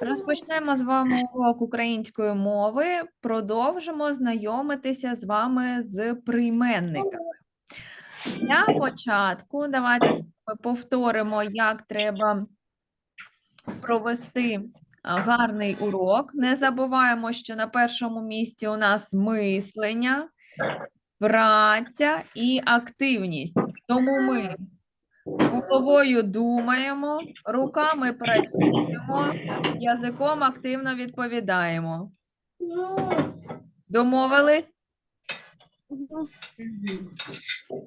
Розпочнемо з вами урок української мови. Продовжимо знайомитися з вами з прийменниками. Для початку давайте повторимо, як треба провести гарний урок. Не забуваємо, що на першому місці у нас мислення, праця і активність. Тому ми головою думаємо, руками працюємо, язиком активно відповідаємо. Домовились?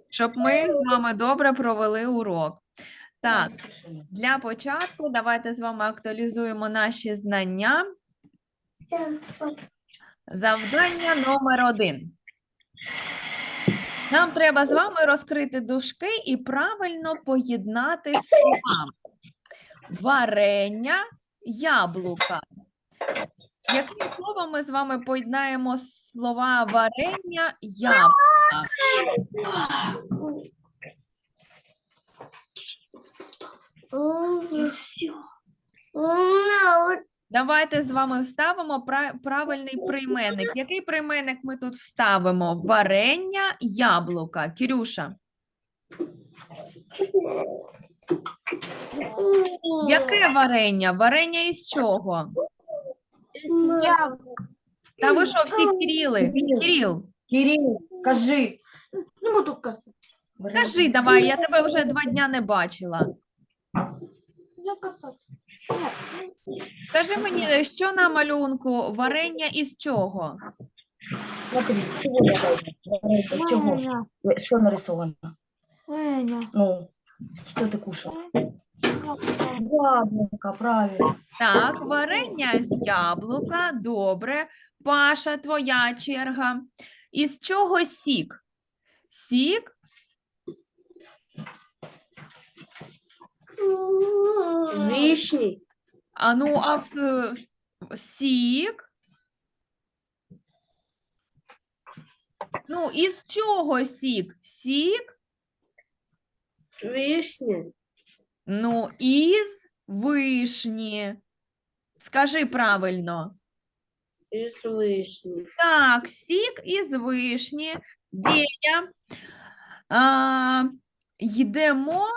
Щоб ми з вами добре провели урок. Так, для початку давайте з вами актуалізуємо наші знання. Завдання номер один. Нам треба з вами розкрити дужки і правильно поєднати слова. Варення, яблука. Яким словом ми з вами поєднаємо слова варення, яблука? Давайте з вами вставимо правильний прийменник. Який прийменник ми тут вставимо? Варення, яблука. Кірюша, яке варення? Варення із чого? Та ви що, всі Кирили? Кирил, Кирил, кажи. Не буду казати. кажи давай, я тебе вже два дня не бачила. Я казати. Скажи мені, що на малюнку? Варення із чого? Смотри, чего Что нарисовано? Ваня. Ну, что ты кушал? Яблоко, правильно. Так, варення з яблука. Добре. Паша, твоя черга. Із чого сік? Сік? Вишні. А ну, а в, с- сік? Ну, із чого сік? Сік? Вишні. Ну, із вишні. Скажи правильно. Із вишні. Так, сік із вишні. Деня. А, йдемо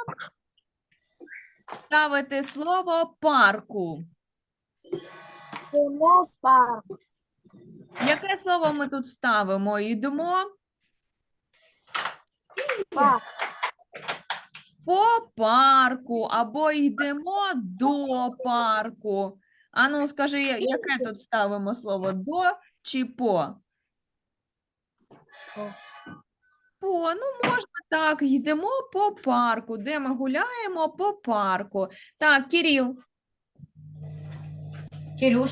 ставити слово парку. Село парк. Яке слово ми тут ставимо? Йдемо Парк. по парку або йдемо до парку. Ану, скажи, яке тут ставимо слово до чи по? По. По, ну можна так, йдемо по парку. Де ми гуляємо по парку. Так, Кирил, Кирюш,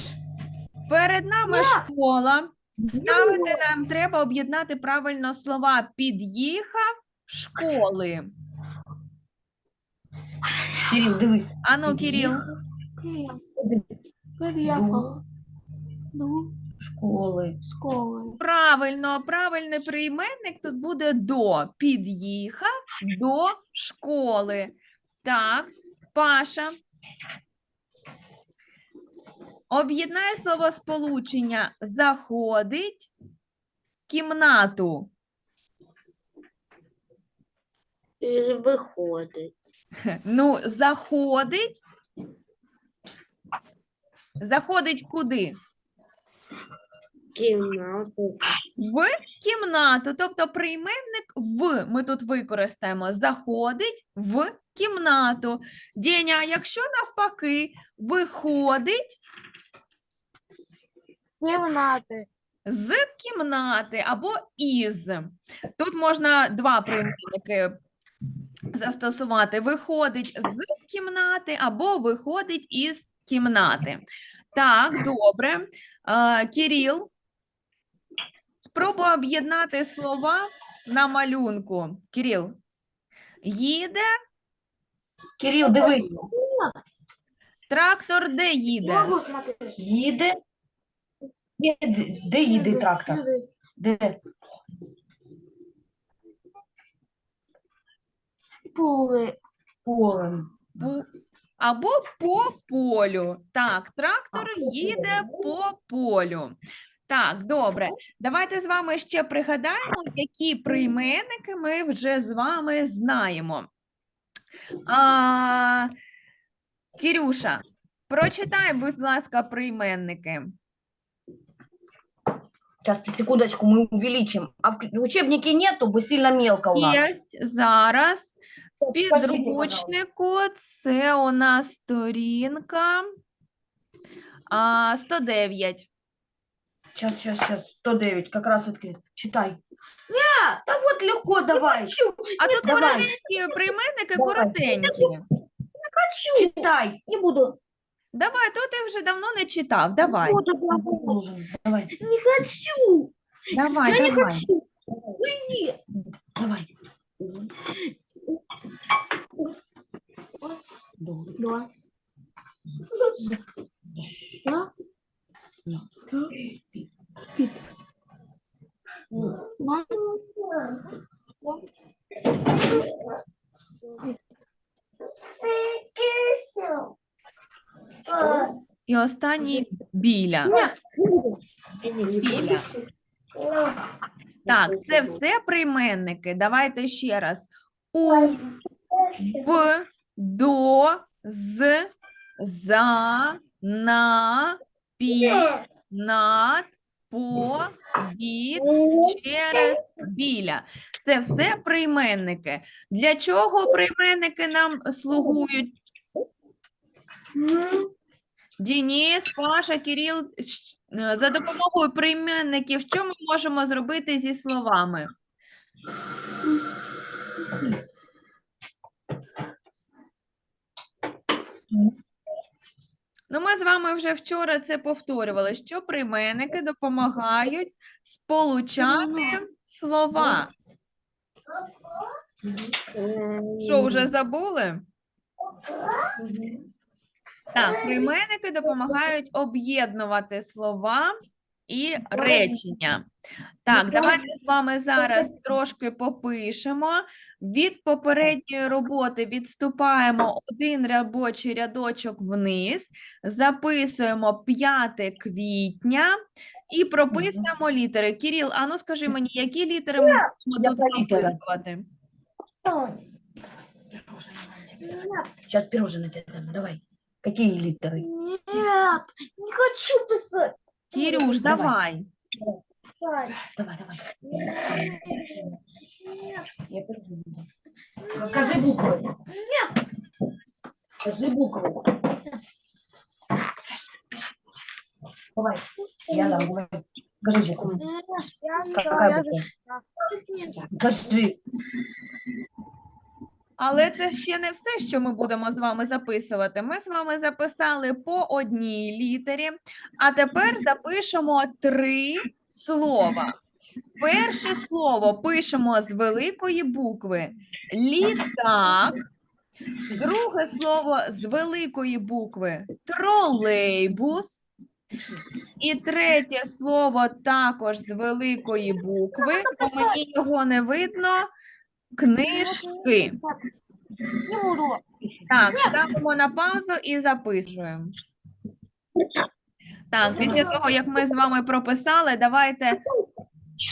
перед нами школа. Вставити нам треба об'єднати правильно слова під'їхав школи. Кирил, дивись. Ану, Кирил. Приїхав. Ну, Школи. школи. Правильно, правильний прийменник тут буде до. Під'їхав до школи. Так, Паша. Об'єднай словосполучення заходить в кімнату. І виходить. Ну, заходить. Заходить куди? Кімнату. В кімнату, тобто прийменник в ми тут використаємо. Заходить в кімнату. Деня, а якщо навпаки, виходить Кімнати. з кімнати або із. Тут можна два прийменники застосувати. Виходить з кімнати або виходить із кімнати. Так, добре. А, Кирил, спробуй об'єднати слова на малюнку. Кирил, їде Кирил, дивись. трактор, де їде? Їде. Де, де їде трактор? Де? Поле. Полем. Або по полю. Так, трактор їде по полю. Так, добре. Давайте з вами ще пригадаємо, які прийменники ми вже з вами знаємо. А, Кірюша, прочитай, будь ласка, прийменники. Сейчас, секундочку, мы увеличим. А в к- учебнике нету, бо сильно мелко у нас. Єсть зараз. В підручнику це у нас сторінка а, 109. Сейчас, сейчас, сейчас. 109, как раз открыт. Читай. Не, да вот легко, давай. А тут давай. коротенькі прийменники Давай. коротенькі. Читай. Не буду. Давай, то ти вже давно не читав. Давай, Нужен. Давай. Не хочу. давай, Я не давай. хочу. Уйди. Давай. Два. Да? Два. І останній біля. Біля. Так, це все прийменники. Давайте ще раз. У, в, до, з, за, на, під, над, по, від, через, біля. Це все прийменники. Для чого прийменники нам слугують? Дініс, Паша, Кирил, е, за допомогою прийменників, що ми можемо зробити зі словами? Ну, ми з вами вже вчора це повторювали, що прийменники допомагають сполучати слова. Що, вже забули? Так, прийменники допомагають об'єднувати слова і речення. Так, давайте з вами зараз трошки попишемо. Від попередньої роботи відступаємо один робочий рядочок вниз, записуємо 5 квітня і прописуємо літери. Кіріл, а ну скажи мені, які літери ми будемо тут прописувати? Сейчас пирожное тебе дам. Давай. Какие литеры? Нет, не хочу писать. Кірюш, давай. Давай, давай. Я дам. Покажи буквы. Нет. Покажи буквы. Давай. Я дам. Давай. Покажи буквы. Какая буква? Покажи. Але це ще не все, що ми будемо з вами записувати. Ми з вами записали по одній літері, а тепер запишемо три слова. Перше слово пишемо з великої букви літак. Друге слово з великої букви тролейбус. І третє слово також з великої букви, бо мені його не видно. Книжки. Так, ставимо на паузу і записуємо. Так, після того, як ми з вами прописали, давайте.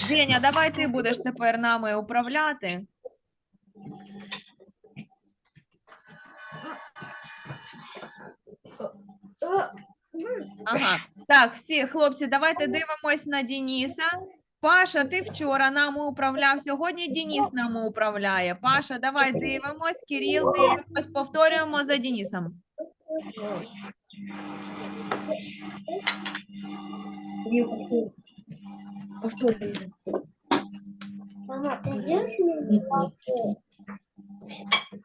Женя, давай ти будеш тепер нами управляти. Ага. Так, всі хлопці, давайте дивимось на Дініса. Паша, ти вчора нами управляв, сьогодні Дініс нами управляє. Паша, давай дивимось, Кирил, дивимось, повторюємо за Дінісом.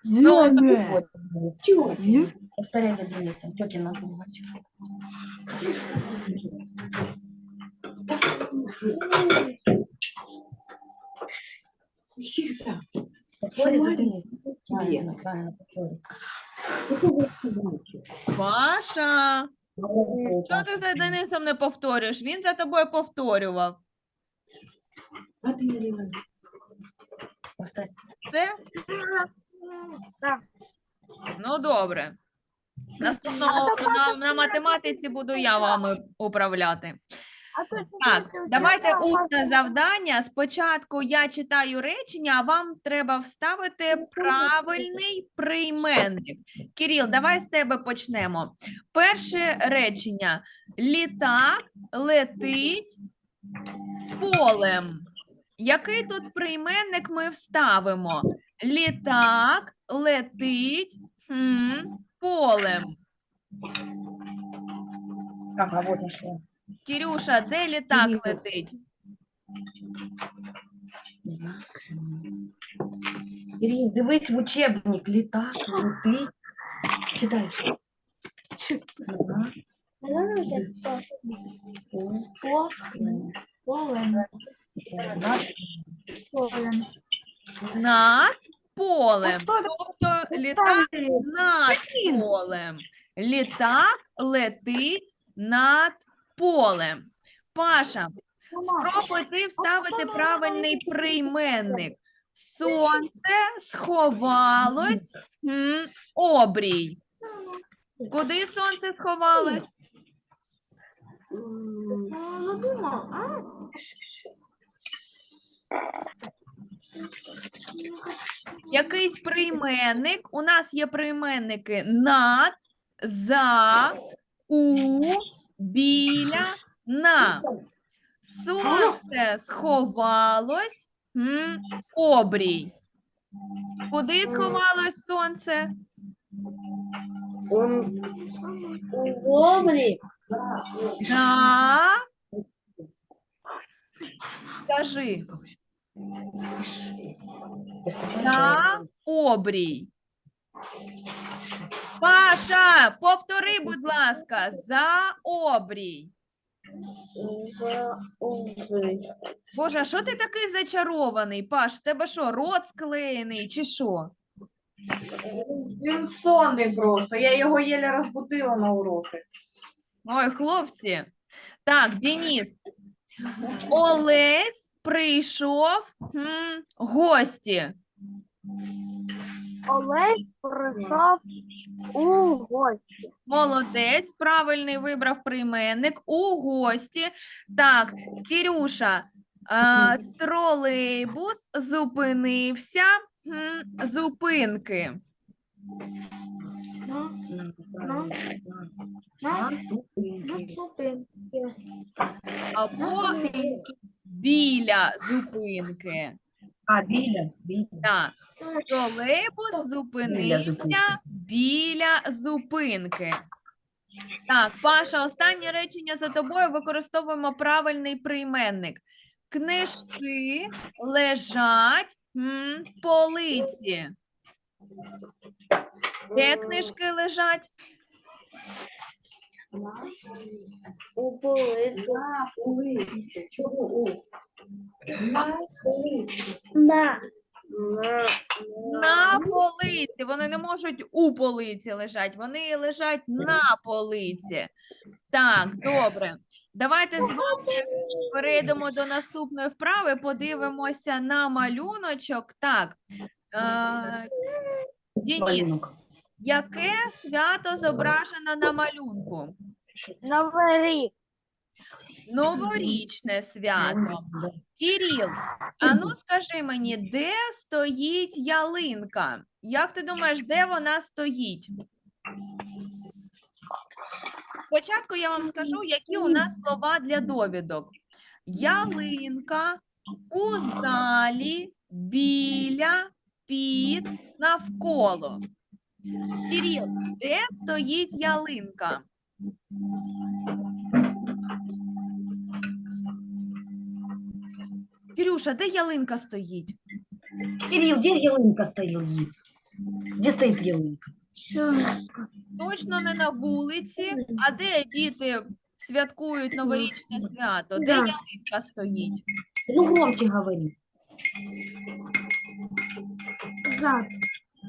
Нет. Ну, Вот, Повторяй за Денисом. Тётин надо повтори. Паша, що ти за Денисом не повторюєш? Він за тобою повторював. Це? Ну, добре. Наступного на, на математиці буду я вами управляти. Так, давайте усне завдання. Спочатку я читаю речення, а вам треба вставити правильний прийменник. Кирил, давай з тебе почнемо. Перше речення: літак летить полем. Який тут прийменник ми вставимо? Літак летить м, полем. Так, а вот нашла. Кирюша, де літак Кирил. летить? Кирил, дивись в учебник. Літак, летить. Читай. Ага. О, Полем. наш. Полем. Над полем. Что это? Тобто літак Правильно. над Блін. полем. Літак летить над полем. Паша, спробуй ти вставити правильний прийменник. Сонце сховалось м, обрій. Куди сонце сховалось? Якийсь прийменник. У нас є прийменники над, за, у, біля, на. Сонце сховалось, м, обрій. Куди сховалось сонце? Добрый. На. Скажи. На обрій. Паша, повтори, будь ласка, за обрій. Боже, а що ти такий зачарований, Паш? В тебе що, рот склеєний чи що? Він сонний просто. Я його єле розбудила на уроки. Ой, хлопці. Так, Денис. Олесь прийшов м, гості. Олег прийшов у гості. Молодець, правильний вибрав прийменник у гості. Так, Кирюша, е, тролейбус зупинився. м, Зупинки. Ну, ну, зупинки. зупинки. Або біля зупинки. А, біля, біля. Так. Тролейбус зупинився біля зупинки. Так, Паша, останнє речення за тобою використовуємо правильний прийменник. Книжки лежать м, полиці. Де книжки лежать? У полиці. На полиці. Чого у? На полиці. Да. На полиці. Вони не можуть у полиці лежать, вони лежать на полиці. Так, добре. Давайте з вами перейдемо до наступної вправи, подивимося на малюночок. Так. Е, Малюнок. Яке свято зображено на малюнку? Новий рік. Новорічне свято. Кіріл, а ну скажи мені, де стоїть ялинка? Як ти думаєш, де вона стоїть? Спочатку я вам скажу, які у нас слова для довідок. Ялинка у залі, біля, під, навколо. Кіріл, де стоїть ялинка? Кирюша, де ялинка стоїть? Кирилл, где ялинка стоит? Где стоит ялинка? Точно не на вулиці, а де діти святкують новорічне свято? Де Да. ялинка стоїть? Ну громче говори. Зад.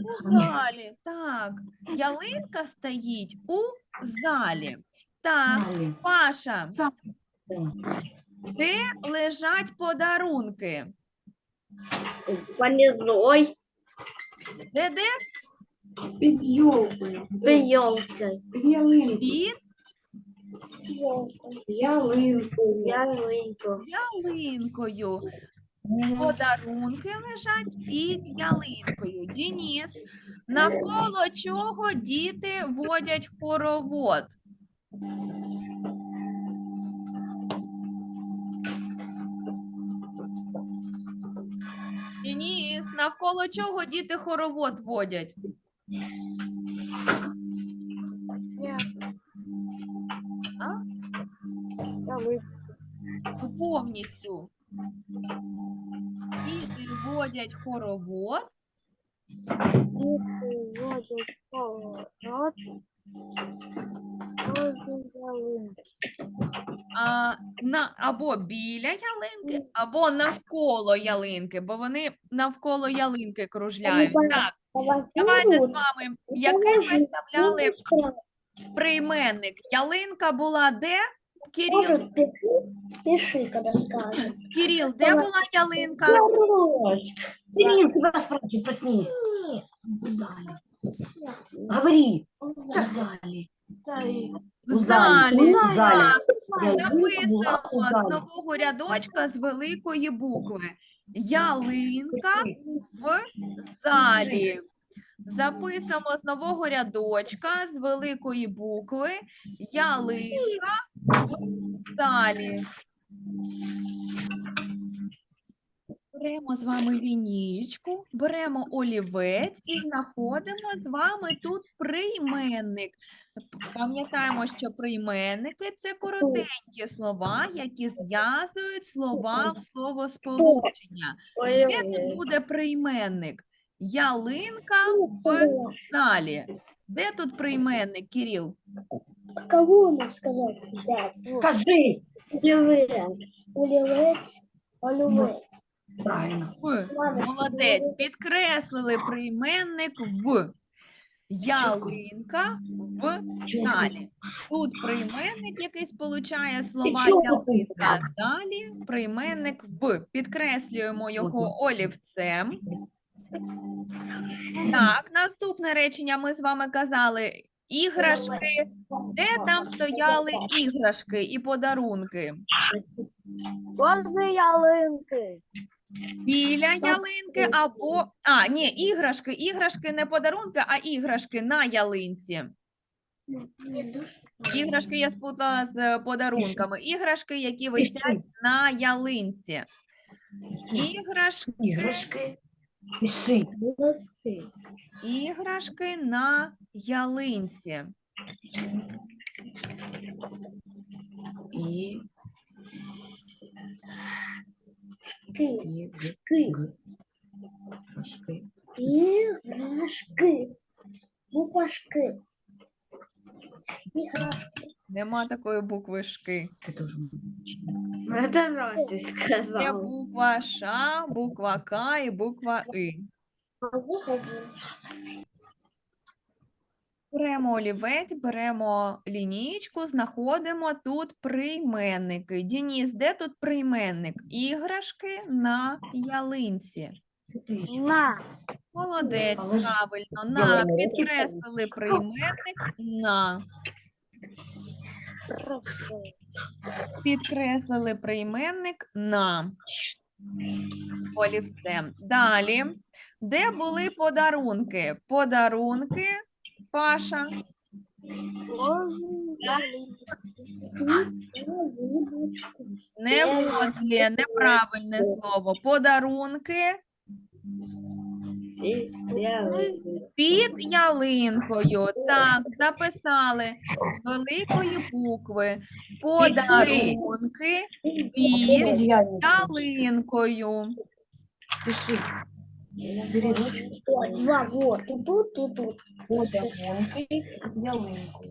У залі. Так, ялинка стоїть у залі. Так, Паша, де лежать подарунки? Понизой. Де де? Під. Елкой. Під ялинкою. Під Ялинкою. Ялинку. ялинкою. Подарунки лежать під ялинкою. Дініс, навколо чого діти водять хоровод? Дініс, навколо чого діти хоровод водять? А? Ну, повністю. Водять хоровод Діти водять ялинки. а, на, або біля ялинки, або навколо ялинки, бо вони навколо ялинки кружляють. Так, давайте з вами. Який ми вставляли прийменник? Ялинка була де? Кирил, пиши, когда скажешь. Кирил, де була ялинка? Кирилл, тебя спрашивают, проснись. В зале. Говори. В зале. В залі, залі. у залі. Так, Записуємо з нового рядочка з великої букви. Ялинка в залі. Записуємо з нового рядочка з великої букви ялинка в залі. Беремо з вами лінійку, беремо олівець і знаходимо з вами тут прийменник. Пам'ятаємо, що прийменники це коротенькі слова, які зв'язують слова в словосполучення. Де тут буде прийменник? Ялинка в залі. Де тут прийменник, Кирил? Кого нам сказать взять? Скажи. Олівець. Олівець. Олівець. Правильно. В. Молодець. Підкреслили прийменник в. Ялинка в залі. Тут прийменник, який сполучає слова ялинка залі, прийменник в. Підкреслюємо його олівцем. Так, наступне речення ми з вами казали. Іграшки. Де там стояли іграшки і подарунки? Возле ялинки. Біля ялинки або. А, ні, іграшки. Іграшки не подарунки, а іграшки на ялинці. Іграшки я спутала з подарунками. Іграшки, які висять на ялинці. Іграшки, Іграшки. Пиши. іграшки на ялинці. І. Іграшки. Іграшки. Буквашки. Іграшки. Нема такої букви шки. Ти дуже Это Настя Є сказала. буква Ш, буква К і буква И. Беремо олівець, беремо лінійку, знаходимо тут прийменники. Дініс, де тут прийменник? Іграшки на ялинці. На. Молодець, правильно. На підкреслили прийменник на. Підкреслили прийменник на олівцем. Далі. Де були подарунки? Подарунки, Паша. Не возле, неправильне слово. Подарунки під ялинкою. Так, записали великої букви. Подарунки під ялинкою. Пиши. Бери ручку. Два, вот, тут, тут, тут. Подарунки. Ялинку.